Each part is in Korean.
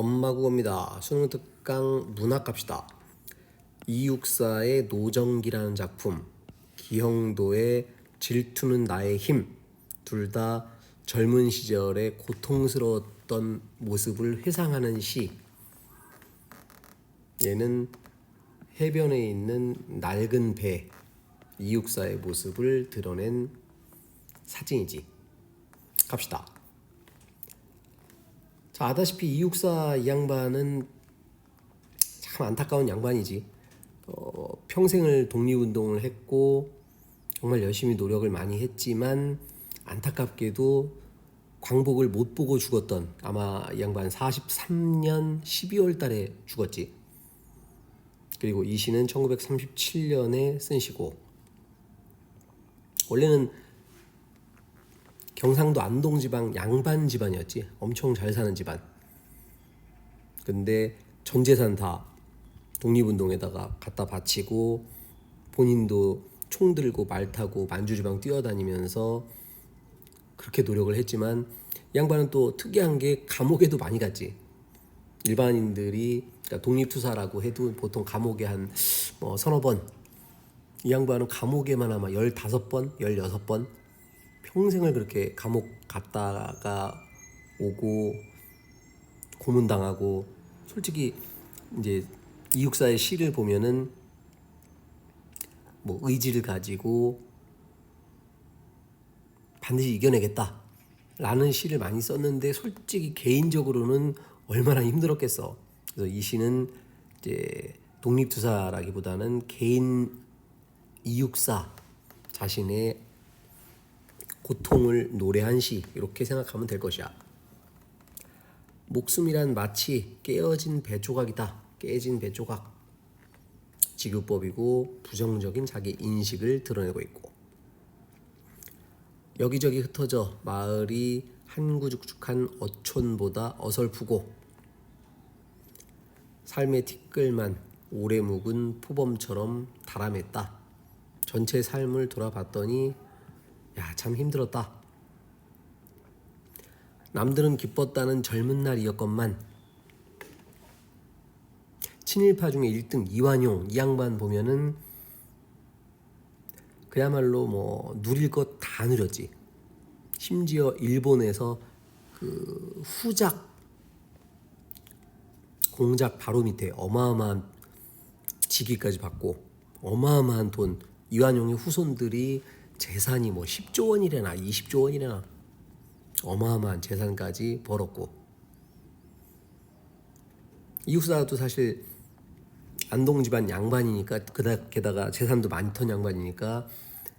엄마 국어입니다. 수능 특강 문학 갑시다. 이육사의 노정기라는 작품, 기형도의 질투는 나의 힘, 둘 다 젊은 시절의 고통스러웠던 모습을 회상하는 시. 얘는 해변에 있는 낡은 배, 이육사의 모습을 드러낸 사진이지. 갑시다. 자, 아다시피 이육사 이 양반은 참 안타까운 양반이지. 어, 평생을 독립운동을 했고 정말 열심히 노력을 많이 했지만 안타깝게도 광복을 못 보고 죽었던 아마 이 양반 43년 12월 달에 죽었지. 그리고 이 시는 1937년에 쓴 시고 원래는 경상도 안동 지방 양반 집안이었지. 엄청 잘 사는 집안. 근데 전 재산 다 독립운동에다가 갖다 바치고 본인도 총 들고 말 타고 만주지방 뛰어다니면서 그렇게 노력을 했지만 이 양반은 또 특이한 게 감옥에도 많이 갔지. 일반인들이 그러니까 독립투사라고 해도 보통 감옥에 한 뭐 서너 번. 이 양반은 감옥에만 아마 15번, 16번 평생을 그렇게 감옥 갔다가 오고 고문당하고 솔직히 이제 이육사의 시를 보면은 뭐 의지를 가지고 반드시 이겨내겠다 라는 시를 많이 썼는데 솔직히 개인적으로는 얼마나 힘들었겠어. 그래서 이 시는 이제 독립투사라기보다는 개인 이육사 자신의 고통을 노래한 시 이렇게 생각하면 될 것이야. 목숨이란 마치 깨어진 배 조각이다. 깨진 배 조각. 지구법이고 부정적인 자기 인식을 드러내고 있고 여기저기 흩어져 마을이 한구죽죽한 어촌보다 어설프고 삶의 티끌만 오래 묵은 포범처럼 다람했다. 전체 삶을 돌아봤더니 야, 참 힘들었다. 남들은 기뻤다는 젊은 날이었건만 친일파 중에 1등 이완용 이 양반 보면은 그야말로 뭐 누릴 것 다 누렸지. 심지어 일본에서 그 후작 공작 바로 밑에 어마어마한 직위까지 받고 어마어마한 돈 이완용의 후손들이 재산이 뭐 10조 원이래나 20조 원이래나 어마어마한 재산까지 벌었고 이육사도 사실 안동 집안 양반이니까 게다가 재산도 많던 양반이니까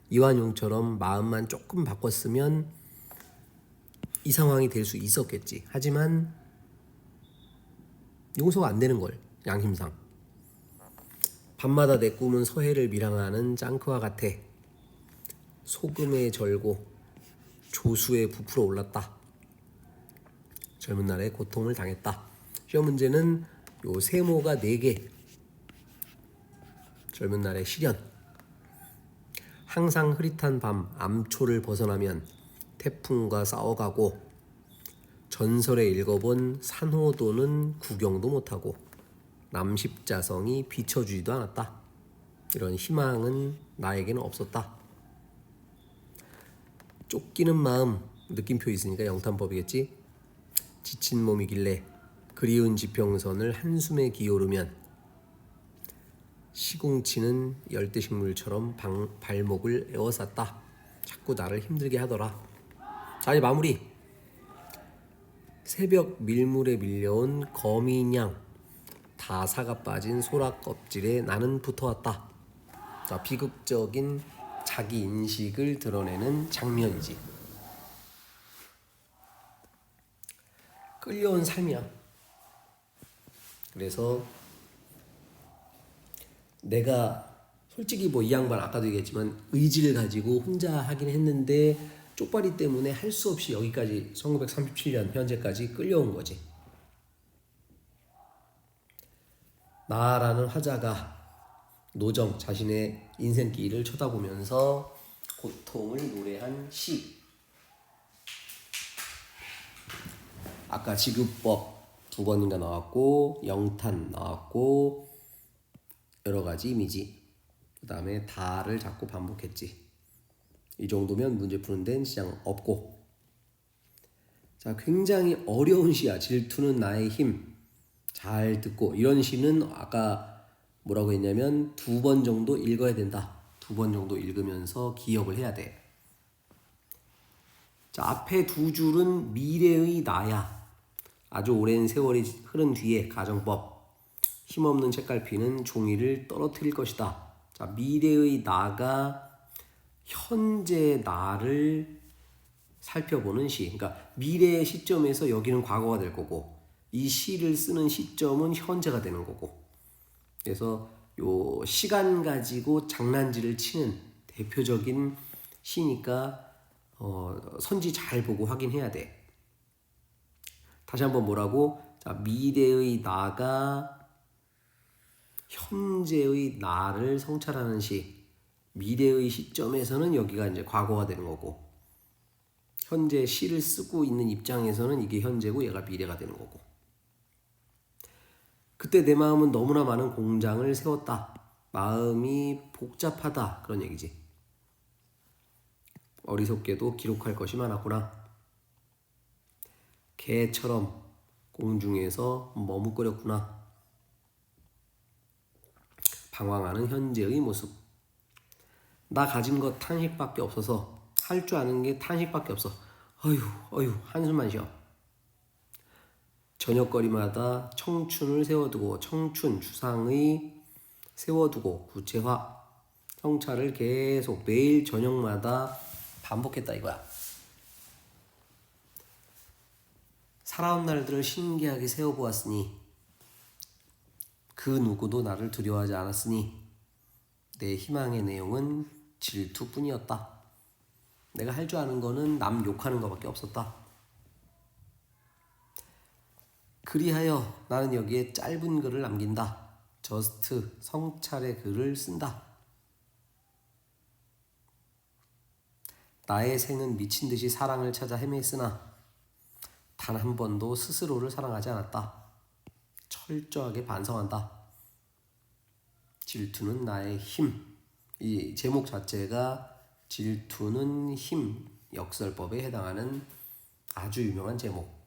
이완용처럼 마음만 조금 바꿨으면 이 상황이 될 수 있었겠지. 하지만 용서가 안 되는 걸 양심상. 밤마다 내 꿈은 서해를 밀항하는 짱크와 같아. 소금에 절고 조수에 부풀어 올랐다. 젊은 날에 고통을 당했다. 시험 문제는 요 세모가 4개. 젊은 날의 시련. 항상 흐릿한 밤 암초를 벗어나면 태풍과 싸워가고 전설에 읽어본 산호도는 구경도 못하고 남십자성이 비춰주지도 않았다. 이런 희망은 나에게는 없었다. 쫓기는 마음 느낌표 있으니까 영탄법이겠지. 지친 몸이길래 그리운 지평선을 한숨에 기오르면 시궁치는 열대식물처럼 방, 발목을 에워쌌다. 자꾸 나를 힘들게 하더라. 자 이제 마무리. 새벽 밀물에 밀려온 거미냥 다 사가 빠진 소라 껍질에 나는 붙어왔다. 자 비극적인 자기 인식을 드러내는 장면이지. 끌려온 삶이야. 그래서 내가 솔직히 뭐 이 양반 아까도 얘기했지만 의지를 가지고 혼자 하긴 했는데 쪽발이 때문에 할 수 없이 여기까지 1937년 현재까지 끌려온 거지. 나라는 화자가 노정 자신의 인생길을 쳐다보면서 고통을 노래한 시. 아까 지급법 두 번인가 나왔고 영탄 나왔고 여러 가지 이미지. 그 다음에 다를 자꾸 반복했지. 이 정도면 문제 푸는 데는 시장 없고. 자 굉장히 어려운 시야. 질투는 나의 힘. 잘 듣고. 이런 시는 아까 뭐라고 했냐면 두 번 정도 읽어야 된다 두 번 정도 읽으면서 기억을 해야 돼 자, 앞에 두 줄은 미래의 나야. 아주 오랜 세월이 흐른 뒤에 가정법. 힘없는 책갈피는 종이를 떨어뜨릴 것이다. 자, 미래의 나가 현재 나를 살펴보는 시. 그러니까 미래의 시점에서 여기는 과거가 될 거고 이 시를 쓰는 시점은 현재가 되는 거고. 그래서 요 시간 가지고 장난질을 치는 대표적인 시니까 어, 선지 잘 보고 확인해야 돼. 다시 한번 뭐라고? 자, 미래의 나가 현재의 나를 성찰하는 시. 미래의 시점에서는 여기가 이제 과거가 되는 거고, 현재 시를 쓰고 있는 입장에서는 이게 현재고 얘가 미래가 되는 거고. 그때 내 마음은 너무나 많은 공장을 세웠다. 마음이 복잡하다. 그런 얘기지. 어리석게도 기록할 것이 많았구나. 개처럼 공중에서 머뭇거렸구나. 방황하는 현재의 모습. 나 가진 것 탄식밖에 없어서 할 줄 아는 게 탄식밖에 없어. 어휴, 어휴, 한숨만 쉬어. 저녁거리마다 청춘을 세워두고 청춘 주상의 세워두고 구체화 성찰을 계속 매일 저녁마다 반복했다 이거야. 살아온 날들을 신기하게 세워보았으니 그 누구도 나를 두려워하지 않았으니 내 희망의 내용은 질투뿐이었다. 내가 할 줄 아는 거는 남 욕하는 것밖에 없었다. 그리하여 나는 여기에 짧은 글을 남긴다. 저스트 성찰의 글을 쓴다. 나의 생은 미친 듯이 사랑을 찾아 헤맸으나 단 한 번도 스스로를 사랑하지 않았다. 철저하게 반성한다. 질투는 나의 힘. 이 제목 자체가 질투는 힘 역설법에 해당하는 아주 유명한 제목.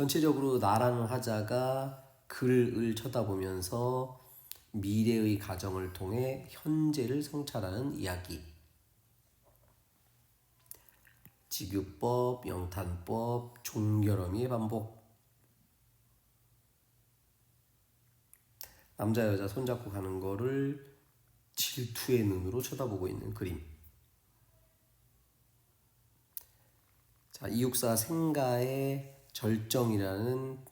전체적으로 나라는 화자가 글을 쳐다보면서 미래의 가정을 통해 현재를 성찰하는 이야기. 직유법, 영탄법, 종결어미의 반복. 남자 여자 손잡고 가는 거를 질투의 눈으로 쳐다보고 있는 그림. 자, 이육사 생가의 절정이라는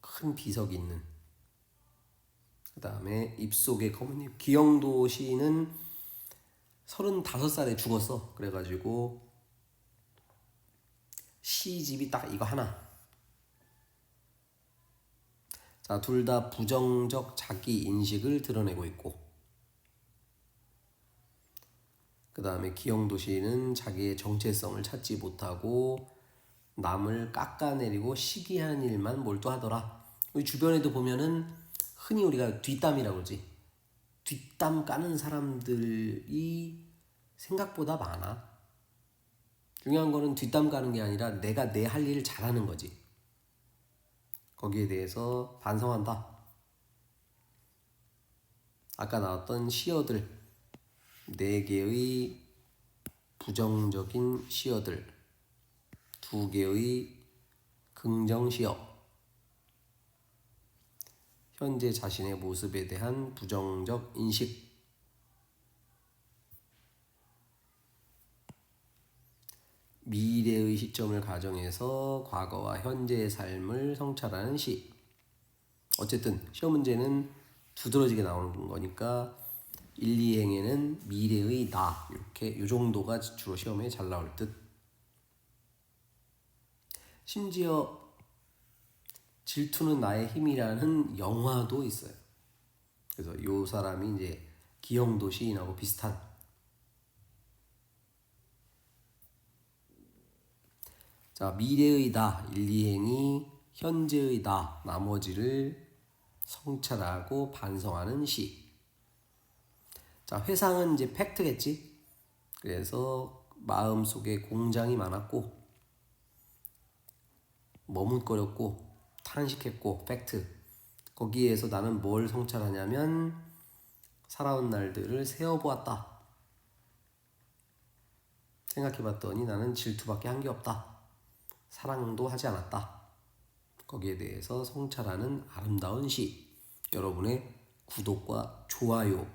큰 비석이 있는. 그 다음에 입속의 검은잎. 기영도 시인은 35살에 죽었어. 그래가지고 시집이 딱 이거 하나. 자, 둘 다 부정적 자기 인식을 드러내고 있고. 그 다음에 기영도 시는 자기의 정체성을 찾지 못하고 남을 깎아내리고 시기하는 일만 몰두하더라. 우리 주변에도 보면은 흔히 우리가 뒷담이라고 그러지. 뒷담 까는 사람들이 생각보다 많아. 중요한 거는 뒷담 가는 게 아니라 내가 내 할 일을 잘하는 거지. 거기에 대해서 반성한다. 아까 나왔던 시어들, 네 개의 부정적인 시어들, 두 개의 긍정 시어, 현재 자신의 모습에 대한 부정적 인식, 미래의 시점을 가정해서 과거와 현재의 삶을 성찰하는 시. 어쨌든 시험 문제는 두드러지게 나오는 거니까 1, 2행에는 미래의 나 이렇게 요 정도가 주로 시험에 잘 나올 듯. 심지어 질투는 나의 힘이라는 영화도 있어요. 그래서 요 사람이 이제 기영도 시인하고 비슷한 자, 미래의다, 1, 2행이 현재의다, 나머지를 성찰하고 반성하는 시. 자, 회상은 이제 팩트겠지? 그래서 마음속에 공장이 많았고, 머뭇거렸고, 탄식했고, 팩트. 거기에서 나는 뭘 성찰하냐면, 살아온 날들을 세어보았다. 생각해봤더니 나는 질투밖에 한 게 없다. 사랑도 하지 않았다. 거기에 대해서 성찰하는 아름다운 시. 여러분의 구독과 좋아요